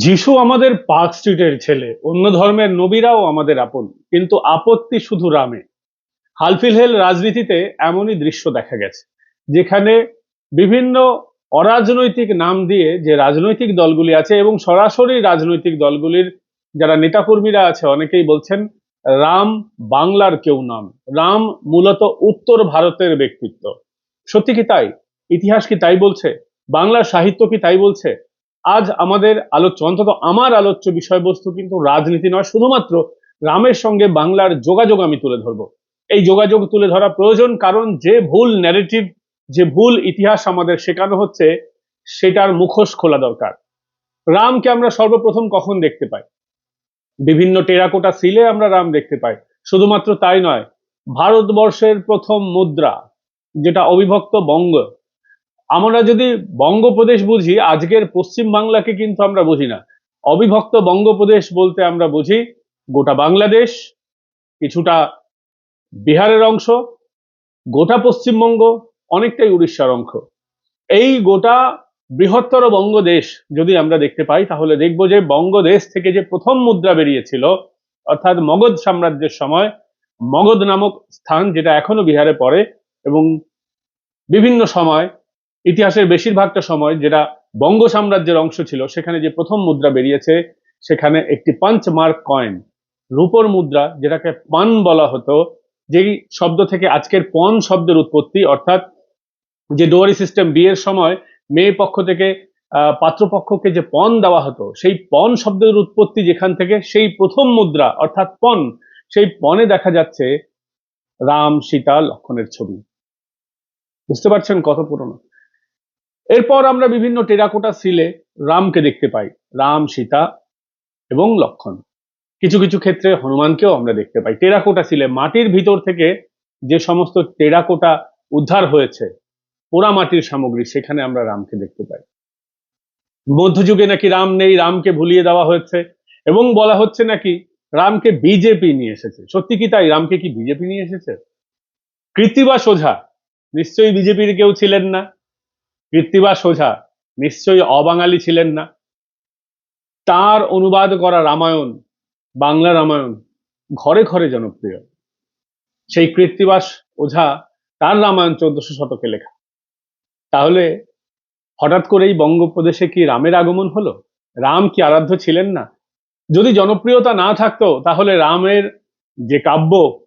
যিশু আমাদের পার্ক স্ট্রিটের ছেলে, অন্য ধর্মের নবীরাও আমাদের আপন, কিন্তু আপত্তি শুধু রামে। হালফিলহেল রাজনীতিতে এমনই দৃশ্য দেখা গেছে, যেখানে বিভিন্ন অরাজনৈতিক নাম দিয়ে যে রাজনৈতিক দলগুলি আছে এবং সরাসরি রাজনৈতিক দলগুলির যারা নেতাকর্মীরা আছে, অনেকেই বলছেন, রাম বাংলার কেউ নাম রাম মূলত উত্তর ভারতের ব্যক্তিত্ব। সত্যি কি তাই? ইতিহাস কি তাই বলছে? বাংলার সাহিত্য কি তাই বলছে? আজ আমাদের আলোচ্য, অন্তত আমার আলোচ্য বিষয়বস্তু কিন্তু রাজনীতি নয়, শুধুমাত্র রামের সঙ্গে বাংলার যোগাযোগ আমি তুলে ধরবো। এই যোগাযোগ তুলে ধরা প্রয়োজন, কারণ যে ভুল ন্যারেটিভ যে ভুল ইতিহাস আমাদের শেখানো হচ্ছে, সেটার মুখোশ খোলা দরকার। রামকে আমরা সর্বপ্রথম কখন দেখতে পাই? বিভিন্ন টেরাকোটা সিলে আমরা রাম দেখতে পাই। শুধুমাত্র তাই নয়, ভারতবর্ষের প্রথম মুদ্রা, যেটা অবিভক্ত বঙ্গ আমরা যদি বঙ্গপ্রদেশ বুঝি, আজকের পশ্চিম বাংলাকে কিন্তু আমরা বুঝি না। অবিভক্ত বঙ্গপ্রদেশ বলতে আমরা বুঝি গোটা বাংলাদেশ, কিছুটা বিহারের অংশ, গোটা পশ্চিমবঙ্গ, অনেকটাই উড়িষ্যার অংশ। এই গোটা বৃহত্তর বঙ্গদেশ যদি আমরা দেখতে পাই, তাহলে দেখব যে বঙ্গদেশ থেকে যে প্রথম মুদ্রা বেরিয়েছিল, অর্থাৎ মগধ সাম্রাজ্যের সময়, মগধ নামক স্থান যেটা এখনও বিহারে পড়ে এবং বিভিন্ন সময় ইতিহাসের বেশিরভাগটা সময় যেটা বঙ্গ সাম্রাজ্যের অংশ ছিল, সেখানে যে প্রথম মুদ্রা বেরিয়েছে, সেখানে একটি পাঞ্চ মার্ক কয়েন, রূপর মুদ্রা, যেটাকে পান বলা হতো, যেই শব্দ থেকে আজকের পন শব্দের উৎপত্তি, অর্থাৎ যে ডোয়ারি সিস্টেম বিয়ের সময় মেয়ে পক্ষ থেকে পাত্রপক্ষকে যে পণ দেওয়া হতো, সেই পণ শব্দের উৎপত্তি যেখান থেকে সেই প্রথম মুদ্রা, অর্থাৎ পণ সেই পণে দেখা যাচ্ছে রাম সীতা লক্ষণের ছবি। বুঝতে পারছেন কত পুরনো? এরপর আমরা বিভিন্ন টেরাকোটা সিলে রামকে দেখতে পাই। রাম, সীতা এবং লক্ষণ। কিছু কিছু ক্ষেত্রে হনুমানকেও আমরা দেখতে পাই। টেরাকোটা সিলে মাটির ভিতর থেকে যে সমস্ত টেরাকোটা উদ্ধার হয়েছে, পোড়া মাটির সামগ্রী, সেখানে আমরা রামকে দেখতে পাই। মধ্যযুগে নাকি রাম নেই, রামকে ভুলিয়ে দেওয়া হয়েছে এবং বলা হচ্ছে নাকি রামকে বিজেপি নিয়ে এসেছে। সত্যি কি তাই? রামকে কি বিজেপি নিয়ে এসেছে? কৃত্তিবা সোঝা, নিশ্চয়ই বিজেপির কেউ ছিলেন না। কৃত্তিবা সোঝা নিশ্চয়ই অবাঙালি ছিলেন না। তার অনুবাদ করা রামায়ণ, বাংলা রামায়ণ ঘরে ঘরে জনপ্রিয়। সেই কৃত্তিবাস ওঝা তার রামায়ণ চোদ্দশো শতকে লেখা। তাহলে হঠাৎ করেই বঙ্গপ্রদেশে কি রামের আগমন হলো? রাম কি আরাধ্য ছিলেন না? যদি জনপ্রিয়তা না থাকতো, তাহলে রামের যে কাব্য,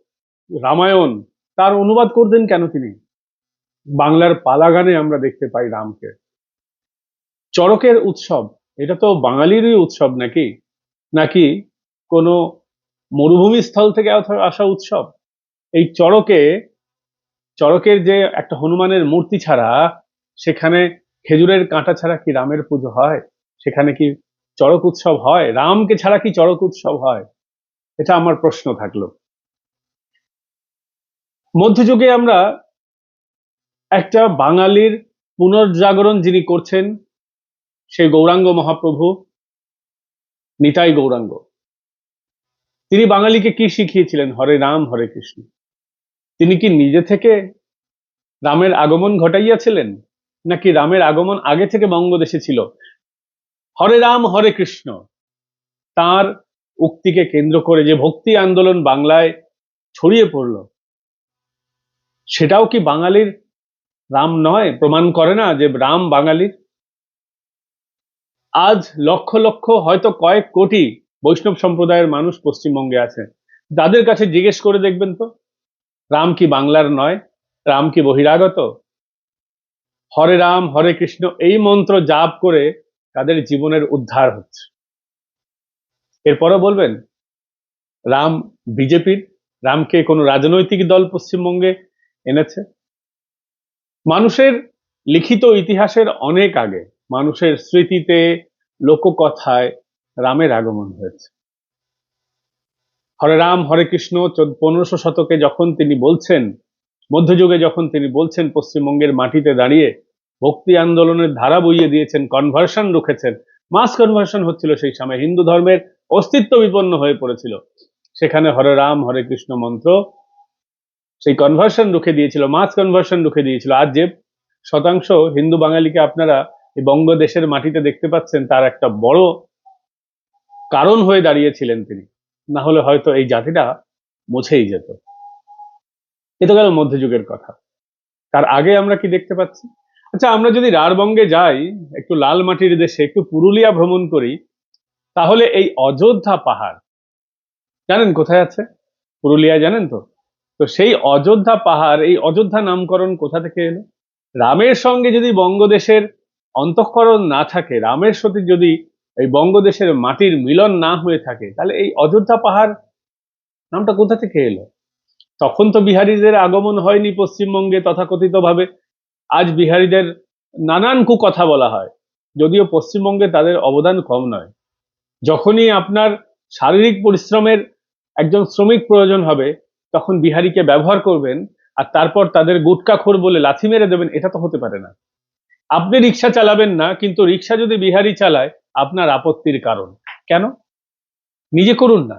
রামায়ণ, তার অনুবাদ করতেন কেন তিনি? বাংলার পালাগানে আমরা দেখতে পাই রামকে। চড়কের উৎসব, এটা তো বাঙালিরই উৎসব নাকি? নাকি কোনো মরুভূমি স্থল থেকে আসা উৎসব? এই চড়কে, চড়কের যে একটা হনুমানের মূর্তি ছাড়া, সেখানে খেজুরের কাঁটা ছাড়া কি রামের পুজো হয়? সেখানে কি চড়ক উৎসব হয়? রামকে ছাড়া কি চড়ক উৎসব হয়? এটা আমার প্রশ্ন থাকল। মধ্যযুগে আমরা একটা বাঙালির পুনর্জাগরণ যিনি করছেন সেই গৌরাঙ্গ মহাপ্রভু, নিতাই গৌরাঙ্গ। তিনি বাঙালিকে কি শিখিয়েছিলেন? হরে রাম, হরে কৃষ্ণ। তিনি কি নিজে থেকে রামের আগমন ঘটাইয়াছিলেন? নাকি রামের আগমন আগে থেকে বঙ্গদেশে ছিল? হরে রাম, হরে কৃষ্ণ। তার উক্তিকে কেন্দ্র করে যে ভক্তি আন্দোলন বাংলায় ছড়িয়ে পড়ল, সেটাও কি বাঙালির রাম নয়, প্রমাণ করে না যে রাম বাঙালির? আজ লক্ষ লক্ষ, হয়তো কয়েক কোটি বৈষ্ণব সম্প্রদায়ের মানুষ পশ্চিমবঙ্গে আছে। তাদের কাছে জিজ্ঞেস করে দেখবেন তো, রাম কি বাংলার নয়? রাম কি বহিরাগত? হরে রাম, হরে কৃষ্ণ, এই মন্ত্র জাপ করে তাদের জীবনের উদ্ধার হচ্ছে। এরপরও বলবেন, রাম বিজেপির? রামকে কোনো রাজনৈতিক দল পশ্চিমবঙ্গে এনেছে? মানুষের লিখিত ইতিহাসের অনেক আগে মানুষের স্মৃতিতে লোককথায় রামের আগমন হয়েছে। হরে রাম, হরে কৃষ্ণ পনেরোশো শতকে যখন তিনি বলছেন, মধ্যযুগে যখন তিনি বলছেন, পশ্চিমবঙ্গের মাটিতে দাঁড়িয়ে ভক্তি আন্দোলনের ধারা বইয়ে দিয়েছেন কনভার্সন রুখেছেন মাস কনভার্সন হচ্ছিল সেই সময়। হিন্দু ধর্মের অস্তিত্ব বিপন্ন হয়ে পড়েছিল। সেখানে হরে রাম, হরে কৃষ্ণ মন্ত্র সেই কনভার্সন রুখে দিয়েছিল মাস কনভার্সন রুখে দিয়েছিল। আজ যে শতাংশ হিন্দু বাঙালিকে আপনারা এই বঙ্গদেশের মাটিতে দেখতে পাচ্ছেন, তার একটা বড় কারণ হয়ে দাঁড়িয়েছিলেন তিনি। না হলে হয়তো এই জাতিটা মুছেই যেত। এ তো গেল মধ্যযুগের কথা। তার আগে আমরা কি দেখতে পাচ্ছি? আচ্ছা আমরা যদি রাঢ়বঙ্গে যাই, একটু লাল মাটির দেশে, একটু পুরুলিয়া ভ্রমণ করি, তাহলে এই অযোধ্যা পাহাড়, জানেন কোথায় আছে? পুরুলিয়া জানেন তো? তো সেই অযোধ্যা পাহাড়, এই অযোধ্যা নামকরণ কোথা থেকে এলো? রামের সঙ্গে যদি বঙ্গদেশের অন্তঃকরণ না থাকে, রামের সাথে যদি এই বঙ্গদেশের মাটির মিলন না হয়ে থাকে, তাহলে এই অযোধ্যা পাহাড় নামটা কোথা থেকে এলো? তখন তো বিহারীদের আগমন হয়নি পশ্চিমবঙ্গে তথাকথিতভাবে। আজ বিহারীদের নানান কু কথা বলা হয়, যদিও পশ্চিমবঙ্গে তাদের অবদান কম নয়। যখনই আপনার শারীরিক পরিশ্রমের একজন শ্রমিক প্রয়োজন হবে তখন বিহারিকে ব্যবহার করবেন আর তারপর তাদের গুটকাখোর বলে লাথি মেরে দেবেন, এটা তো হতে পারে না। আপনি রিক্সা চালাবেন না, কিন্তু রিক্সা যদি বিহারি চালায়, আপনার আপত্তির কারণ। কেন? নিজে করুন না।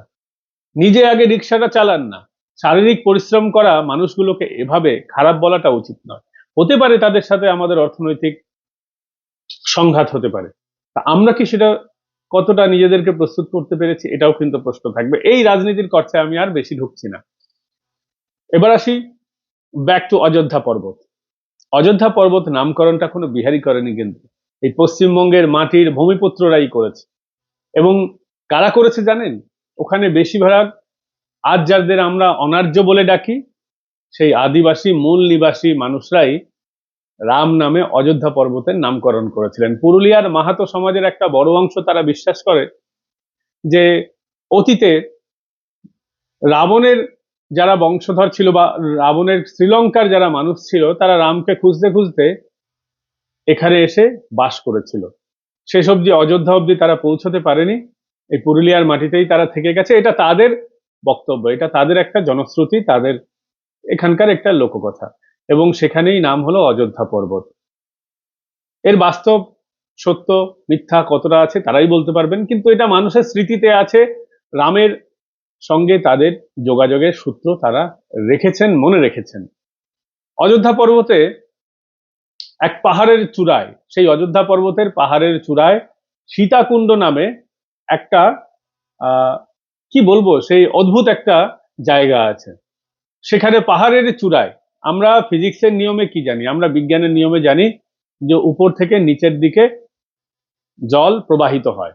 নিজে আগে রিক্সাটা চালান না। শারীরিক পরিশ্রম করা মানুষগুলোকে এভাবে খারাপ বলাটা উচিত নয়। হতে পারে তাদের সাথে আমাদের অর্থনৈতিক সংঘাত হতে পারে। তা আমরা কি সেটা কতটা নিজেদেরকে প্রস্তুত করতে পেরেছি, এটাও কিন্তু প্রশ্ন থাকবে। এই রাজনীতির কর্চায় আমি আর বেশি ঢুকছি না। এবার আসি ব্যাক টু অযোধ্যা পর্বত। অযোধ্যা পর্বত নামকরণটা কোনো বিহারি করেনি কিন্তু। এই পশ্চিমবঙ্গের মাটির ভূমিপুত্ররাই করেছে। এবং কারা করেছে জানেন? ওখানে বেশিরভাগ আজ যাদের আমরা অনার্য বলে ডাকি। সেই আদিবাসী, মূল নিবাসী মানুষরাই রাম নামে অযোধ্যা পর্বতের নামকরণ করেছিলেন। পুরুলিয়ার মাহাতো সমাজের একটা বড় অংশ তারা বিশ্বাস করে যে অতীতে রাবণের যারা বংশধর ছিল বা রাবণের শ্রীলঙ্কার যারা মানুষ ছিল, তারা রামকে খুঁজতে খুঁজতে এখানে এসে বাস করেছিল। শেষ অবধি, অযোধ্যা অবধি তারা পৌঁছতে পারেনি। এই পুরুলিয়ার মাটিতেই তারা থেকে গেছে। এটা তাদের বক্তব্য, এটা তাদের একটা জনশ্রুতি, তাদের এখানকার একটা লোককথা। এবং সেখানেই নাম হলো অযোধ্যা পর্বত। এর বাস্তব সত্য, মিথ্যা কতটা আছে তারাই বলতে পারবেন, কিন্তু এটা মানুষের স্মৃতিতে আছে। রামের সঙ্গে তাদের যোগাযোগের সূত্র তারা রেখেছেন, মনে রেখেছেন। অযোধ্যা পর্বতে এক পাহাড়ের চূড়ায়, সেই অযোধ্যা পর্বতের পাহাড়ের চূড়ায় সীতাকুণ্ড নামে একটা কি বলব, সেই অদ্ভুত একটা জায়গা আছে। সেখানে পাহাড়ের চূড়ায়, আমরা ফিজিক্সের নিয়মে কি জানি? আমরা বিজ্ঞানের নিয়মে জানি যে উপর থেকে নিচের দিকে জল প্রবাহিত হয়।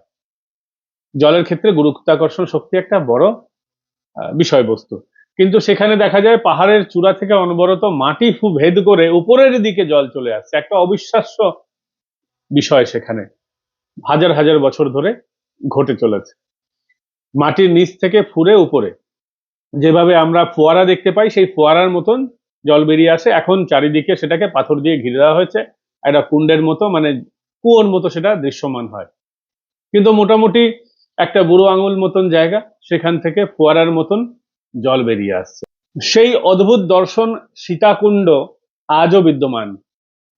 জলের ক্ষেত্রে গুরুত্বাকর্ষণ শক্তি একটা বড় বিষয়বস্তু। কিন্তু সেখানে দেখা যায় পাহাড়ের চূড়া থেকে অনবরত মাটি ফু, ভেদ করে উপরের দিকে জল চলে আসছে। একটা অবিশ্বাস্য বিষয় সেখানে। হাজার হাজার বছর ধরে ঘটে চলেছে। মাটির নিচ থেকে ফুরে উপরে। যেভাবে আমরা ফোয়ারা দেখতে পাই, সেই ফোয়ারার মতন জল বেরিয়ে আসে। এখন চারিদিকে সেটাকে পাথর দিয়ে ঘিরে দেওয়া হয়েছে। একটা কুণ্ডের মতো মানে কুয়োর মতো সেটা দৃশ্যমান হয়। কিন্তু মোটামুটি একটা বুড়ো আঙুল মতন জায়গা, সেখান থেকে ফোয়ারার মতন জল বেরিয়ে আসছে। সেই অদ্ভুত দর্শন সীতাকুণ্ড আজও বিদ্যমান।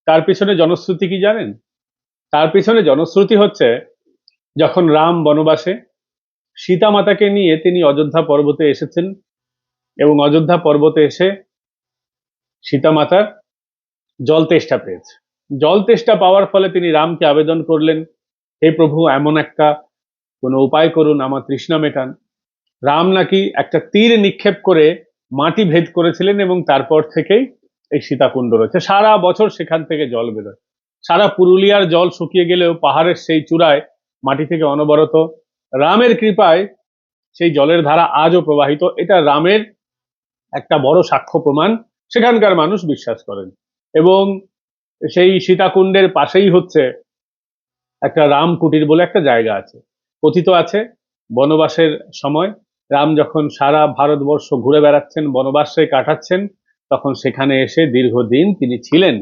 তার পিছনে জনশ্রুতি কি জানেন? তার পিছনে জনশ্রুতি হচ্ছে, যখন রাম বনবাসে সীতা মাতাকে নিয়ে তিনি অযোধ্যা পর্বতে এসেছেন এবং অযোধ্যা পর্বতে এসে সীতা মাতার জল তেষ্টা পেয়েছে। জল তেষ্টা পাওয়ার ফলে তিনি রামকে আবেদন করলেন, হে প্রভু, এমন একটা কোনো উপায় করুন, আমার তৃষ্ণা মেটান। রাম নাকি একটা তীর নিক্ষেপ করে মাটি ভেদ করেছিলেন এবং তারপর থেকেই এই সীতাকুণ্ড রয়েছে। সারা বছর সেখান থেকে জল বেরোয়। সারা পুরুলিয়ার জল শুকিয়ে গেলেও পাহাড়ের সেই চূড়ায় মাটি থেকে অনবরত রামের কৃপায় সেই জলের ধারা আজও প্রবাহিত। এটা রামের একটা বড় সাক্ষ্য প্রমাণ। সেখানকার মানুষ বিশ্বাস করেন। এবং সেই সীতাকুণ্ডের পাশেই হচ্ছে একটা রাম কুটির বলে একটা জায়গা আছে। কথিত আছে, বনবাসের সময় রাম যখন সারা ভারতবর্ষ ঘুরে বেড়াচ্ছেন, বনবাসে কাটাচ্ছেন, তখন সেখানে এসে দীর্ঘদিন তিনি ছিলেন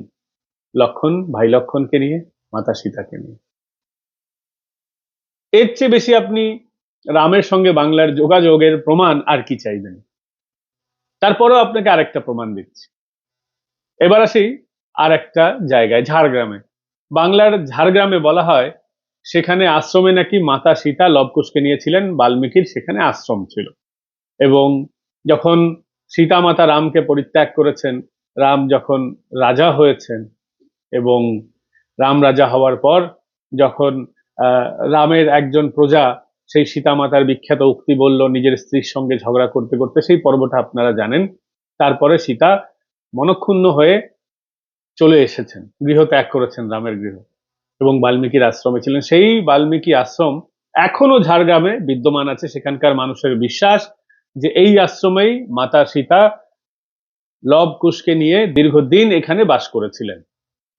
লক্ষণ, ভাই লক্ষণকে নিয়ে, মাতা সীতাকে নিয়ে। এর চেয়ে বেশি আপনি রামের সঙ্গে বাংলার যোগাযোগের প্রমাণ আর কি চাইবেন? তারপরেও আপনাকে আরেকটা প্রমাণ দিচ্ছি। এবার আসি আর একটা জায়গায়, ঝাড়গ্রামে। বাংলার ঝাড়গ্রামে বলা হয় সেখানে আশ্রমে নাকি মাতা সীতা লবকুশকে নিয়েছিলেন, বাল্মীকির সেখানে আশ্রম ছিল। এবং যখন সীতা মাতা রামকে পরিত্যাগ করেছেন, রাম যখন রাজা হয়েছেন এবং রাম রাজা হওয়ার পর যখন রামের একজন প্রজা সেই সীতামাতার বিখ্যাত উক্তি বলল, নিজের স্ত্রীর সঙ্গে ঝগড়া করতে করতে সেই পর্বটা আপনারা জানেন। তারপরে সীতা মনক্ষুণ্ণ হয়ে চলে এসেছেন গৃহ ত্যাগ করেছেন রামের গৃহ। এবং বাল্মীকির আশ্রমে ছিলেন। সেই বাল্মীকি আশ্রম এখনও ঝাড়গ্রামে বিদ্যমান আছে। সেখানকার মানুষের বিশ্বাস যে এই আশ্রমেই মাতা সীতা লব কুশকে নিয়ে দীর্ঘদিন এখানে বাস করেছিলেন।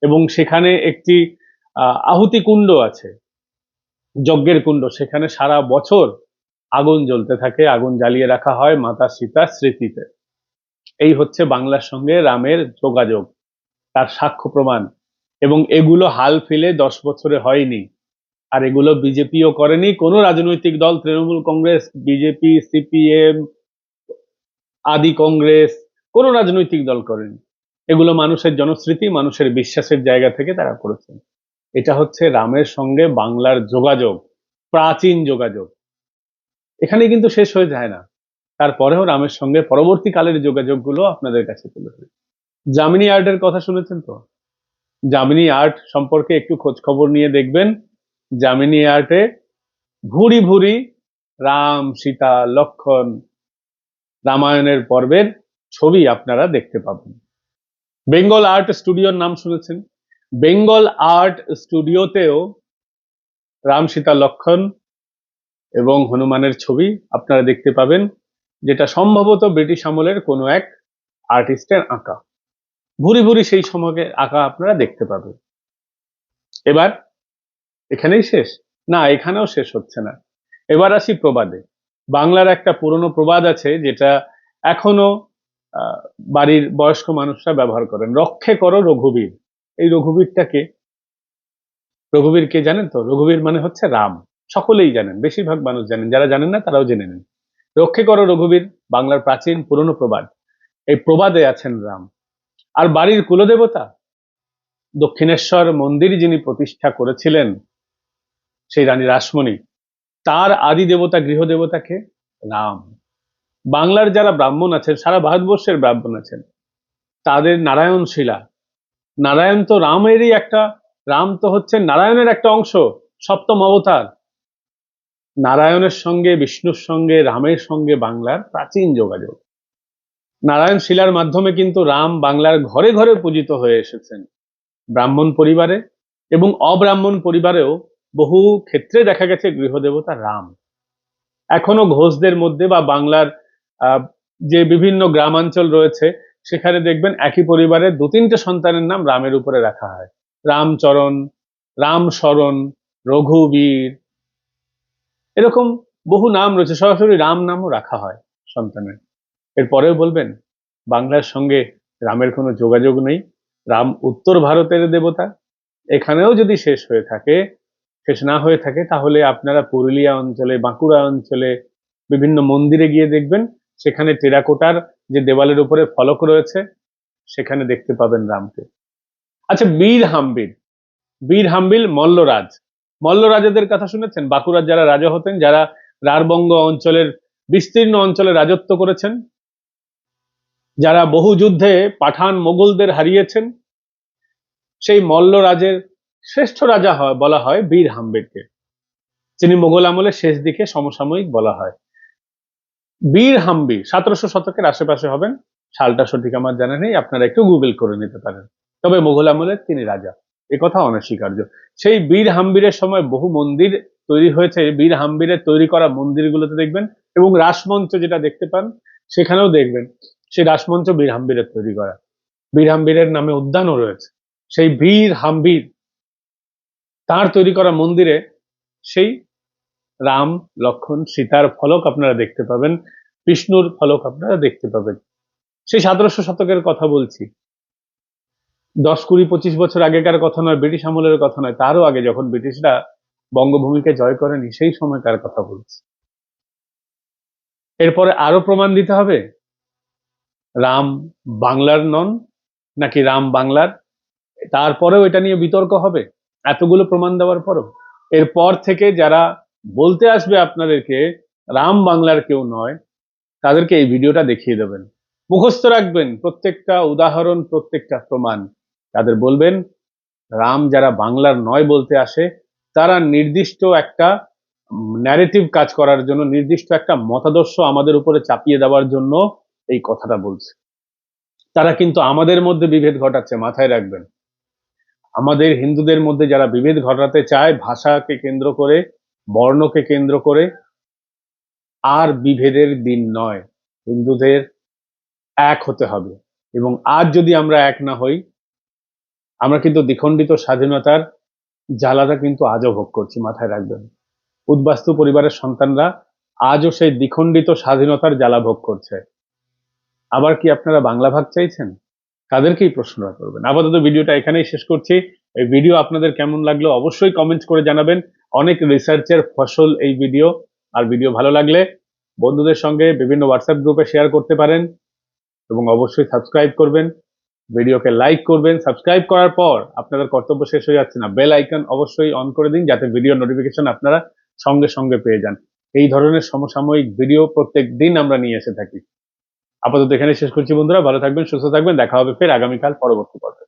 এবং সেখানে একটি আহ, আহুতি কুণ্ড আছে যজ্ঞের কুণ্ড। সেখানে সারা বছর আগুন জ্বলতে থাকে আগুন জ্বালিয়ে রাখা হয় মাতা সীতার স্মৃতিতে। এই হচ্ছে বাংলার সঙ্গে রামের যোগাযোগ তার সাক্ষ্য প্রমাণ। এবং এগুলো হাল ফেলে দশ বছরে হয়নি। আর এগুলো বিজেপিও করেনি। কোনো রাজনৈতিক দল, তৃণমূল কংগ্রেস, বিজেপি, সিপিএম, আদি কংগ্রেস, কোনো রাজনৈতিক দল করেনি। এগুলো মানুষের জনশ্রুতি মানুষের বিশ্বাসের জায়গা থেকে তারা করেছেন। এটা হচ্ছে রামের সঙ্গে বাংলার যোগাযোগ, প্রাচীন যোগাযোগ। এখানে কিন্তু শেষ হয়ে যায় না। তারপরেও রামের সঙ্গে পরবর্তীকালের যোগাযোগগুলো আপনাদের কাছে তুলে ধরি। জামিনী আর্টের কথা শুনেছেন তো? জামিনী আর্ট সম্পর্কে একটু খোঁজ খবর নিয়ে দেখবেন। জামিনী আর্টে ভুরি ভুরি রাম, সীতা, লক্ষণ, রামায়ণের পর্বের ছবি আপনারা দেখতে পাবেন। বেঙ্গল আর্ট স্টুডিওর নাম শুনেছেন। বেঙ্গল আর্ট স্টুডিওতেও রাম, সীতা, লক্ষণ এবং হনুমানের ছবি আপনারা দেখতে পাবেন, যেটা সম্ভবত ব্রিটিশ আমলের কোনো এক আর্টিস্টের আঁকা। ভুরি ভুরি সেই সময়কে আঁকা আপনারা দেখতে পাবেন। এবার, এখানেই শেষ? না, এখানেও শেষ হচ্ছে না। এবার আসি প্রবাদে। বাংলার একটা পুরনো প্রবাদ আছে যেটা এখনও বাড়ির বয়স্ক মানুষরা ব্যবহার করেন। রক্ষে করো রঘুবীর। এই রঘুবীরটাকে রঘুবীর কে জানেন তো? রঘুবীর মানে হচ্ছে রাম। সকলেই জানেন, বেশিরভাগ মানুষ জানেন। যারা জানেন না, তারাও জেনে নেন। রক্ষে করো রঘুবীর, বাংলার প্রাচীন পুরনো প্রবাদ। এই প্রবাদে আছেন রাম। আর বাড়ির কুলদেবতা? দক্ষিণেশ্বর মন্দির যিনি প্রতিষ্ঠা করেছিলেন, সেই রানী রাসমণি, তার আদি দেবতা গৃহদেবতাকে রাম। বাংলার যারা ব্রাহ্মণ আছেন, সারা ভারতবর্ষের ব্রাহ্মণ আছেন, তাদের নারায়ণ শিলা। নারায়ণ তো রামেরই একটা, রাম তো হচ্ছে নারায়ণের একটা অংশ, সপ্তম অবতার। নারায়ণের সঙ্গে, বিষ্ণুর সঙ্গে, রামের সঙ্গে বাংলার প্রাচীন যোগাযোগ। নারায়ণ শিলার মাধ্যমে কিন্তু রাম বাংলার ঘরে ঘরে পূজিত হয়ে এসেছেন। ব্রাহ্মণ পরিবারে এবং অব্রাহ্মণ পরিবারেও বহু ক্ষেত্রে দেখা গেছে গৃহদেবতা রাম। এখনও ঘোষদের মধ্যে বা বাংলার যে বিভিন্ন গ্রামাঞ্চল রয়েছে, সেখানে দেখবেন একই পরিবারে দু তিনটে সন্তানের নাম রামের উপরে রাখা হয়। রামচরণ, রামশরণ, রঘুবীর, এরকম বহু নাম রয়েছে। সরাসরি রাম নামও রাখা হয় সন্তানের। এরপরেও বলবেন, বাংলার সঙ্গে রামের কোনো যোগাযোগ নেই। রাম উত্তর ভারতের দেবতা। এখানেও যদি শেষ হয়ে থাকে, শেষ না হয়ে থাকে, তাহলে আপনারা পুরুলিয়া অঞ্চলে, বাঁকুড়া অঞ্চলে, বিভিন্ন মন্দিরে গিয়ে দেখবেন, সেখানে টেরাকোটার যে দেওয়ালের উপরে ফলক রয়েছে, সেখানে দেখতে পাবেন রামকে। আচ্ছা বীর হাম্বির। বীর হাম্বিল মল্লরাজ। মল্লরাজাদের কথা শুনেছেন? বাঁকুড়ার যারা রাজা হতেন, যারা রারবঙ্গ অঞ্চলের, বিস্তীর্ণ অঞ্চলে রাজত্ব করেছেন যারা বহু যুদ্ধে পাঠান মোগলদের হারিয়েছেন, সেই মল্লরাজের শ্রেষ্ঠ রাজা হয়, বলা হয় বীর হাম্বিরকে যিনি মোগল আমলের শেষ দিকে সমসাময়িক বলা হয়। বীর হাম্বি, সতেরোশো শতকের আশেপাশে হবেন? সালটা সঠিক আমার জানা নেই, আপনারা একটু গুগল করে নিতে পারেন। তবে মোগল আমলের তিনি রাজা কথা অনস্বীকার্য। সেই বীর হাম্বিরের সময় বহু মন্দির তৈরি হয়েছে বীর হাম্বিরের তৈরি করা মন্দিরগুলোতে দেখবেন এবং রাসমঞ্চ যেটা দেখতে পান, সেখানেও দেখবেন। সেই রাসমঞ্চ বীর হাম্বিরের তৈরি করা। বীর হাম্বিরের নামে উদ্যানও রয়েছে। সেই বীর হাম্বির তার তৈরি করা মন্দিরে সেই রাম, লক্ষণ, সীতার ফলক আপনারা দেখতে পাবেন, বিষ্ণুর ফলক আপনারা দেখতে পাবেন। সেই সতেরোশো শতকের কথা বলছি। দশ কুড়ি পঁচিশ বছর আগেকার কথা নয়, ব্রিটিশ আমলের কথা নয়, তারও আগে যখন ব্রিটিশরা বঙ্গভূমিকে জয় করেনি, সেই সময়কার কথা বলছি। এরপরে আরও প্রমাণ দিতে হবে? রাম বাংলার নন নাকি রাম বাংলার? তারপরেও এটা নিয়ে বিতর্ক হবে? এতগুলো প্রমাণ দেওয়ার পরও? এরপর থেকে যারা বলতে আসবে আপনাদেরকে, রাম বাংলার কেউ নয়, তাদেরকে এই ভিডিওটা দেখিয়ে দেবেন। মুখস্থ রাখবেন প্রত্যেকটা উদাহরণ, প্রত্যেকটা প্রমাণ। তাদের বলবেন, রাম যারা বাংলার নয় বলতে আসে, তারা নির্দিষ্ট একটা ন্যারেটিভ কাজ করার জন্য, নির্দিষ্ট একটা মতাদর্শ আমাদের উপরে চাপিয়ে দেওয়ার জন্য এই কথাটা বলছে। তারা কিন্তু আমাদের মধ্যে বিভেদ ঘটাচ্ছে, মাথায় রাখবেন। আমাদের হিন্দুদের মধ্যে যারা বিভেদ ঘটাতে চায়, ভাষাকে কেন্দ্র করে, বর্ণকে কেন্দ্র করে, আর বিভেদের দিন নয়। হিন্দুদের এক হতে হবে। এবং আজ যদি আমরা এক না হই, আমরা কিন্তু দ্বিখণ্ডিত স্বাধীনতার জ্বালাটা কিন্তু আজও ভোগ করছি, মাথায় রাখবেন। উদ্বাস্তু পরিবারের সন্তানরা আজও সেই দ্বিখণ্ডিত স্বাধীনতার জ্বালা ভোগ করছে। আবার কি আপনারা বাংলা ভাগ চাইছেন? তাদেরকেই প্রশ্নটা করবেন। আপাতত ভিডিওটা এখানেই শেষ করছি। এই ভিডিও আপনাদের কেমন লাগল অবশ্যই কমেন্ট করে জানাবেন। অনেক রিসার্চের ফসল এই ভিডিও আর ভিডিও ভালো লাগলে বন্ধুদের সঙ্গে বিভিন্ন হোয়াটসঅ্যাপ গ্রুপে শেয়ার করতে পারেন এবং অবশ্যই সাবস্ক্রাইব করবেন। ভিডিওকে লাইক করবেন। সাবস্ক্রাইব করার পর আপনাদের কর্তব্য শেষ হয়ে যাচ্ছে না। বেল আইকন অবশ্যই অন করে দিন যাতে ভিডিও নোটিফিকেশন আপনারা সঙ্গে সঙ্গে পেয়ে যান। এই ধরনের সমসাময়িক ভিডিও প্রত্যেক দিন আমরা নিয়ে এসে থাকি। আপাতত এখানে শেষ করছি বন্ধুরা, ভালো থাকবেন, সুস্থ থাকবেন, দেখা হবে ফের আগামীকাল পরবর্তী পর্বে।